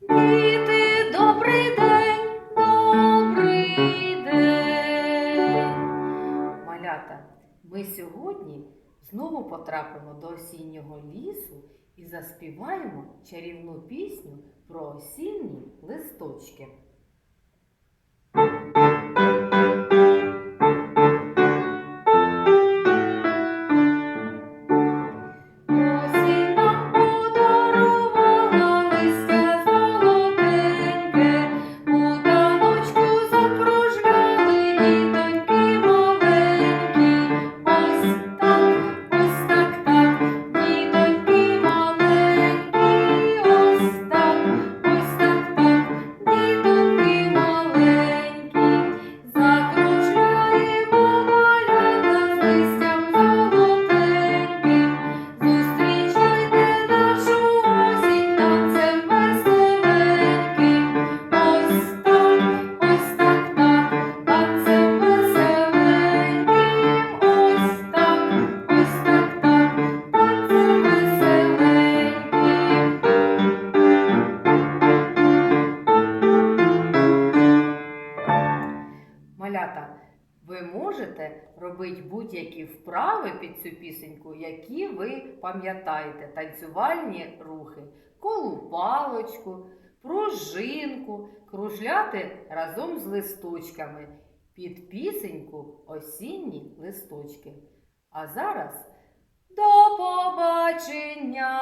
Діти. Малята, ми сьогодні знову потрапимо до осіннього лісу і заспіваємо чарівну пісню про осінні листочки. Малята, ви можете робити будь-які вправи під цю пісеньку, які ви пам'ятаєте. Танцювальні рухи, колупалочку, пружинку, кружляти разом з листочками під пісеньку осінні листочки. А зараз до побачення!